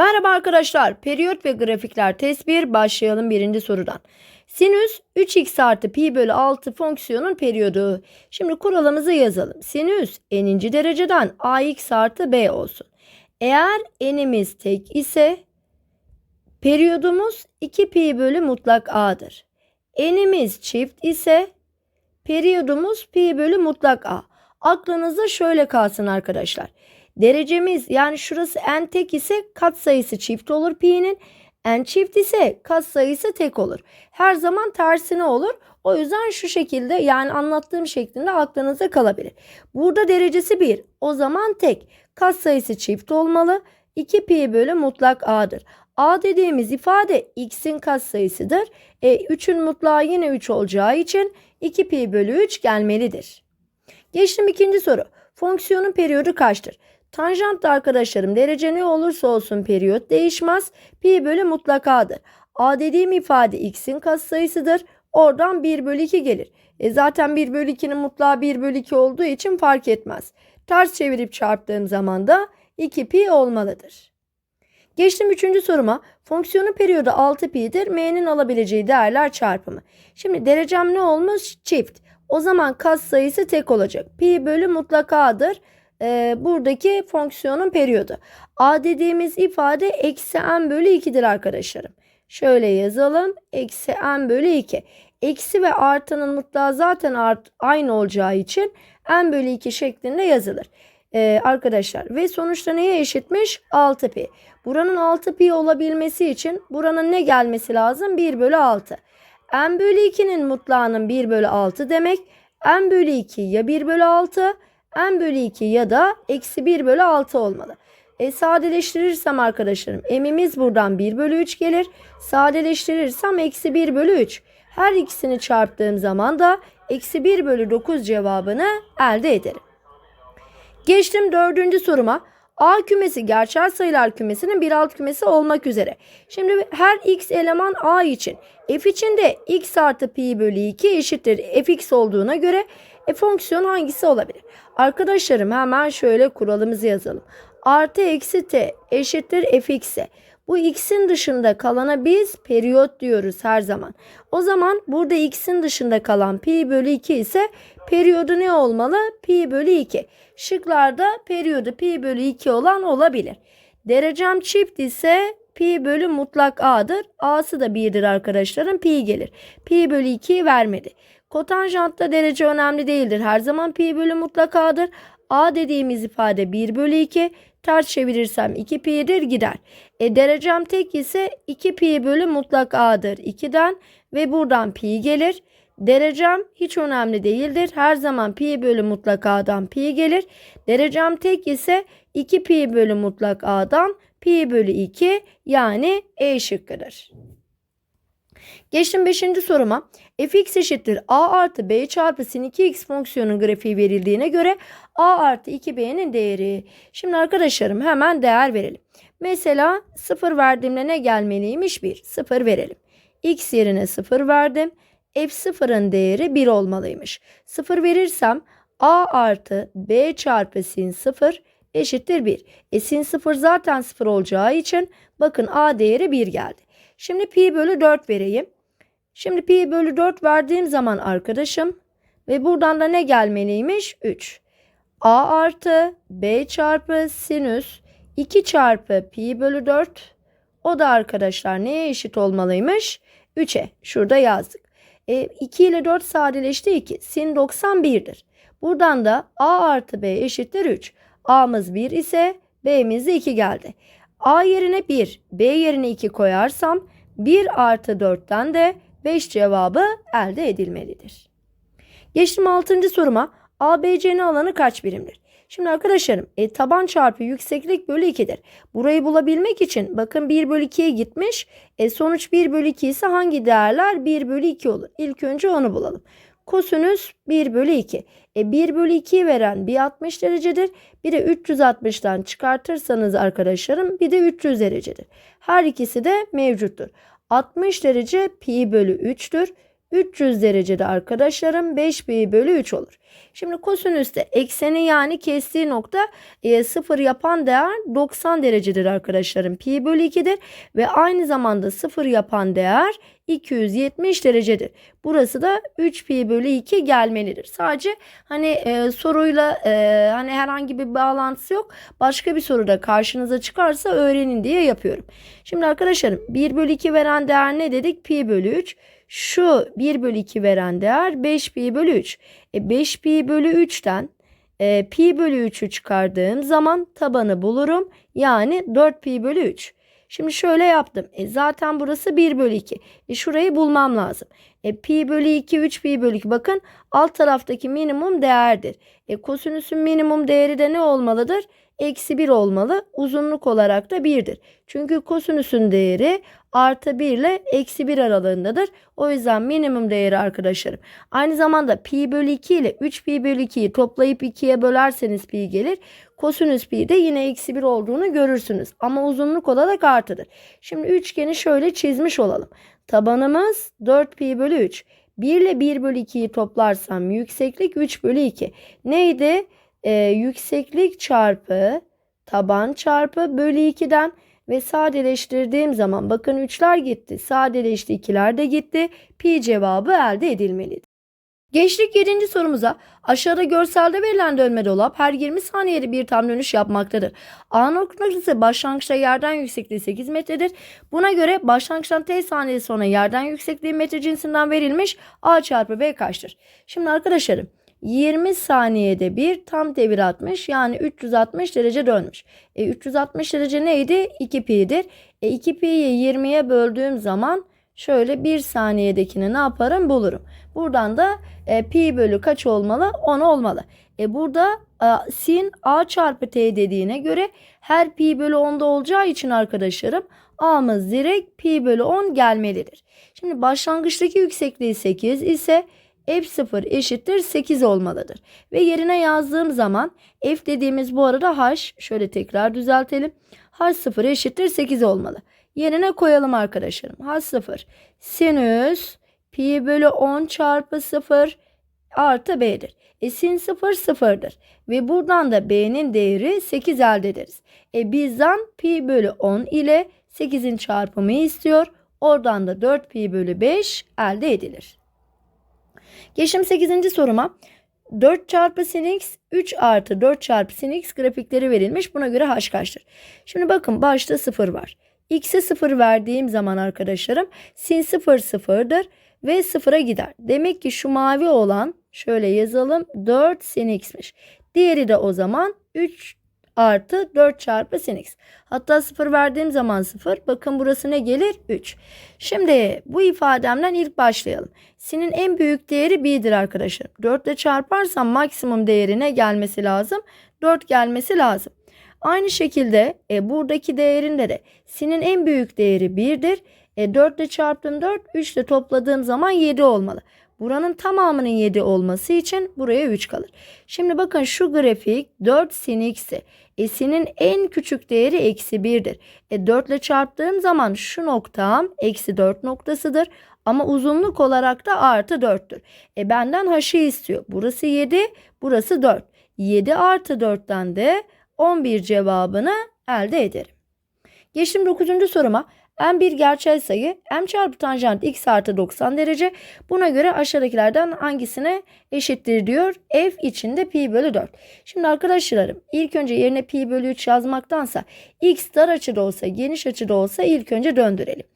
Merhaba arkadaşlar. Periyot ve grafikler test 1 başlayalım birinci sorudan. Sinüs 3x artı pi bölü 6 fonksiyonun periyodu. Şimdi kuralımızı yazalım. Sinüs n'inci dereceden ax artı b olsun. Eğer n'imiz tek ise periyodumuz 2 pi bölü mutlak a'dır. N'imiz çift ise periyodumuz pi bölü mutlak a. Aklınızda şöyle kalsın arkadaşlar. Derecemiz yani şurası n tek ise katsayısı çift olur pi'nin. n çift ise katsayısı tek olur. Her zaman tersine olur. O yüzden şu şekilde yani anlattığım şeklinde aklınıza kalabilir. Burada derecesi 1. O zaman tek. Katsayısı çift olmalı. 2 pi bölü mutlak a'dır. A dediğimiz ifade x'in katsayısıdır. E, 3'ün mutlağı yine 3 olacağı için 2 pi bölü 3 gelmelidir. Geçtim ikinci soru. Fonksiyonun periyodu kaçtır? Tanjant da arkadaşlarım derece ne olursa olsun periyot değişmez. Pi bölü mutlak a'dır. A dediğim ifade x'in katsayısıdır. Oradan 1 bölü 2 gelir. E zaten 1 bölü 2'nin mutlağı 1 bölü 2 olduğu için fark etmez. Ters çevirip çarptığım zaman da 2 pi olmalıdır. Geçtim üçüncü soruma. Fonksiyonun periyodu 6 pi'dir. M'nin alabileceği değerler çarpımı. Şimdi derecem ne olmuş? Çift. O zaman kas sayısı tek olacak. Pi bölü mutlak Ee, buradaki fonksiyonun periyodu. A dediğimiz ifade eksi n bölü 2'dir arkadaşlarım. Şöyle yazalım. Eksi n bölü 2. Eksi ve artının mutlağı zaten art, aynı olacağı için n bölü 2 şeklinde yazılır. Ee, arkadaşlar ve sonuçta neye eşitmiş? 6 pi. Buranın 6 pi olabilmesi için buranın ne gelmesi lazım? 1 bölü 6. n bölü 2'nin mutlağının 1 bölü 6 demek. n bölü 2 ya 1 bölü 6 n bölü 2 ya da eksi 1 bölü 6 olmalı. E, sadeleştirirsem arkadaşlarım m'imiz buradan 1 bölü 3 gelir. Sadeleştirirsem eksi 1 bölü 3. Her ikisini çarptığım zaman da eksi 1 bölü 9 cevabını elde ederim. Geçtim dördüncü soruma. A kümesi gerçel sayılar kümesinin bir alt kümesi olmak üzere. Şimdi her x eleman A için f için de x artı pi bölü 2 eşittir fx olduğuna göre e, fonksiyon hangisi olabilir? Arkadaşlarım hemen şöyle kuralımızı yazalım. Artı eksi t eşittir fx'e. Bu x'in dışında kalana biz periyot diyoruz her zaman. O zaman burada x'in dışında kalan pi bölü 2 ise periyodu ne olmalı? Pi bölü 2. Şıklarda periyodu pi bölü 2 olan olabilir. Derecem çift ise pi bölü mutlak a'dır. A'sı da 1'dir arkadaşlarım. Pi gelir. Pi bölü 2'yi vermedi. Kotanjantta derece önemli değildir. Her zaman pi bölü mutlak a'dır. A dediğimiz ifade 1 bölü 2. Ters çevirirsem 2 pi'dir gider. E derecem tek ise 2 pi bölü mutlak a'dır 2'den ve buradan pi gelir. Derecem hiç önemli değildir. Her zaman pi bölü mutlak a'dan pi gelir. Derecem tek ise 2 pi bölü mutlak a'dan pi bölü 2 yani E şıkkıdır. Geçtim 5. soruma. Fx eşittir a artı b çarpı sin 2x fonksiyonun grafiği verildiğine göre a artı 2b'nin değeri. Şimdi arkadaşlarım hemen değer verelim. Mesela 0 verdiğimde ne gelmeliymiş? 1. 0 verelim. x yerine 0 verdim. f0'ın değeri 1 olmalıymış. 0 verirsem a artı b çarpı sin 0 eşittir 1. E sin 0 zaten 0 olacağı için bakın a değeri 1 geldi. Şimdi pi bölü 4 vereyim. Şimdi pi bölü 4 verdiğim zaman arkadaşım ve buradan da ne gelmeliymiş? 3. a artı b çarpı sinüs 2 çarpı pi bölü 4 o da arkadaşlar neye eşit olmalıymış? 3'e. Şurada yazdık. E, 2 ile 4 sadeleşti 2. Sin 91'dir. Buradan da a artı b eşittir 3. a'mız 1 ise b'miz de 2 geldi. A yerine 1, B yerine 2 koyarsam 1 artı 4'ten de 5 cevabı elde edilmelidir. Geçtim 6. soruma. ABC'nin alanı kaç birimdir? Şimdi arkadaşlarım e, taban çarpı yükseklik bölü 2'dir. Burayı bulabilmek için bakın 1 bölü 2'ye gitmiş. E, sonuç 1 bölü 2 ise hangi değerler 1 bölü 2 olur? İlk önce onu bulalım. Kosinüs 1 bölü 2. E 1 bölü 2'yi veren bir 60 derecedir. Bir de 360'tan çıkartırsanız arkadaşlarım bir de 300 derecedir. Her ikisi de mevcuttur. 60 derece pi bölü 3'tür. 300 derecede arkadaşlarım 5 pi bölü 3 olur. Şimdi kosinüste ekseni yani kestiği nokta e, 0 yapan değer 90 derecedir arkadaşlarım. Pi bölü 2'dir ve aynı zamanda 0 yapan değer 270 derecedir. Burası da 3 pi bölü 2 gelmelidir. Sadece hani e, soruyla e, hani herhangi bir bağlantısı yok. Başka bir soruda karşınıza çıkarsa öğrenin diye yapıyorum. Şimdi arkadaşlarım 1 bölü 2 veren değer ne dedik? Pi bölü 3. Şu 1 bölü 2 veren değer 5 pi bölü 3. E 5 pi bölü 3'ten e, pi bölü 3'ü çıkardığım zaman tabanı bulurum. Yani 4 pi bölü 3. Şimdi şöyle yaptım. E zaten burası 1 bölü 2. E şurayı bulmam lazım. E pi bölü 2 3 pi bölü 2 bakın alt taraftaki minimum değerdir. E kosinüsün minimum değeri de ne olmalıdır? Eksi 1 olmalı. Uzunluk olarak da 1'dir. Çünkü kosinüsün değeri artı 1 ile eksi 1 aralığındadır. O yüzden minimum değeri arkadaşlarım. Aynı zamanda pi bölü 2 ile 3 pi bölü 2'yi toplayıp 2'ye bölerseniz pi gelir. Kosinüs pi de yine eksi 1 olduğunu görürsünüz. Ama uzunluk olarak artıdır. Şimdi üçgeni şöyle çizmiş olalım. Tabanımız 4 pi bölü 3. 1 ile 1 bölü 2'yi toplarsam yükseklik 3 bölü 2. Neydi? Ee, yükseklik çarpı taban çarpı bölü 2'den ve sadeleştirdiğim zaman bakın 3'ler gitti. Sadeleşti 2'ler de gitti. Pi cevabı elde edilmelidir. Geçtik 7. sorumuza. Aşağıda görselde verilen dönme dolap her 20 saniyede bir tam dönüş yapmaktadır. A noktası başlangıçta yerden yüksekliği 8 metredir. Buna göre başlangıçtan t saniye sonra yerden yüksekliği metre cinsinden verilmiş A çarpı B kaçtır? Şimdi arkadaşlarım 20 saniyede bir tam devir atmış yani 360 derece dönmüş. E, 360 derece neydi? 2 pi'dir. E, 2 pi'yi 20'ye böldüğüm zaman şöyle 1 saniyedekini ne yaparım bulurum. Buradan da e, pi bölü kaç olmalı? 10 olmalı. E burada e, sin a çarpı t dediğine göre her pi bölü 10'da olacağı için arkadaşlarım a'mız direkt pi bölü 10 gelmelidir. Şimdi başlangıçtaki yüksekliği 8 ise f0 eşittir 8 olmalıdır. Ve yerine yazdığım zaman f dediğimiz bu arada h şöyle tekrar düzeltelim. h0 eşittir 8 olmalı. Yerine koyalım arkadaşlarım. h0 sinüs pi bölü 10 çarpı 0 artı b'dir. E sin 0 sıfırdır. Ve buradan da b'nin değeri 8 elde ederiz. E bizden pi bölü 10 ile 8'in çarpımı istiyor. Oradan da 4 pi bölü 5 elde edilir. Geçtim 8. soruma. 4 çarpı sin x 3 artı 4 çarpı sin x grafikleri verilmiş. Buna göre h kaçtır? Şimdi bakın başta 0 var. X'e 0 verdiğim zaman arkadaşlarım sin 0 sıfırdır ve 0'a gider. Demek ki şu mavi olan şöyle yazalım 4 sin x'miş. Diğeri de o zaman 3 artı 4 çarpı sin x. Hatta 0 verdiğim zaman 0. Bakın burası ne gelir? 3. Şimdi bu ifademden ilk başlayalım. Sin'in en büyük değeri 1'dir arkadaşlar. 4 ile çarparsam maksimum değerine gelmesi lazım. 4 gelmesi lazım. Aynı şekilde e, buradaki değerinde de sin'in en büyük değeri 1'dir. E, 4 ile çarptım 4, 3 ile topladığım zaman 7 olmalı. Buranın tamamının 7 olması için buraya 3 kalır. Şimdi bakın şu grafik 4 sin x'i. E sin'in en küçük değeri eksi 1'dir. E 4 ile çarptığım zaman şu noktam eksi 4 noktasıdır. Ama uzunluk olarak da artı 4'tür. E benden h'ı istiyor. Burası 7, burası 4. 7 artı 4'ten de 11 cevabını elde ederim. Geçtim 9. soruma. M bir gerçel sayı. M çarpı tanjant x artı 90 derece. Buna göre aşağıdakilerden hangisine eşittir diyor. F içinde pi bölü 4. Şimdi arkadaşlarım ilk önce yerine pi bölü 3 yazmaktansa x dar açıda olsa geniş açıda olsa ilk önce döndürelim.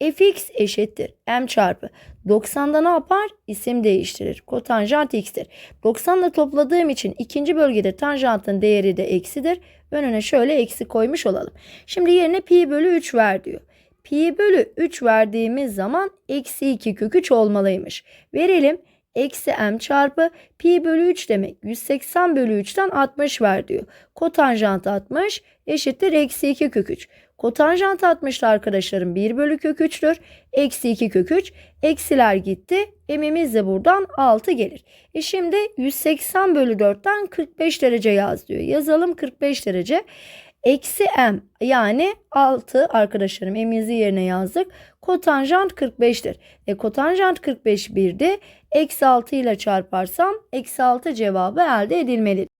fx eşittir m çarpı 90'da ne yapar? İsim değiştirir. Kotanjant x'tir. 90 ile topladığım için ikinci bölgede tanjantın değeri de eksidir. Önüne şöyle eksi koymuş olalım. Şimdi yerine pi bölü 3 ver diyor. Pi bölü 3 verdiğimiz zaman eksi 2 kök 3 olmalıymış. Verelim. Eksi m çarpı pi bölü 3 demek 180 bölü 3'ten 60 ver diyor. Kotanjant 60 eşittir eksi 2 kök 3. Kotanjant 60'da arkadaşlarım 1 bölü kök 3'tür. Eksi 2 kök 3. Eksiler gitti. M'imiz de buradan 6 gelir. E şimdi 180 bölü 4'ten 45 derece yaz diyor. Yazalım 45 derece. Eksi m yani 6 arkadaşlarım m'imizi yerine yazdık. Kotanjant 45'tir. E kotanjant 45 1'di. Eksi 6 ile çarparsam eksi 6 cevabı elde edilmelidir.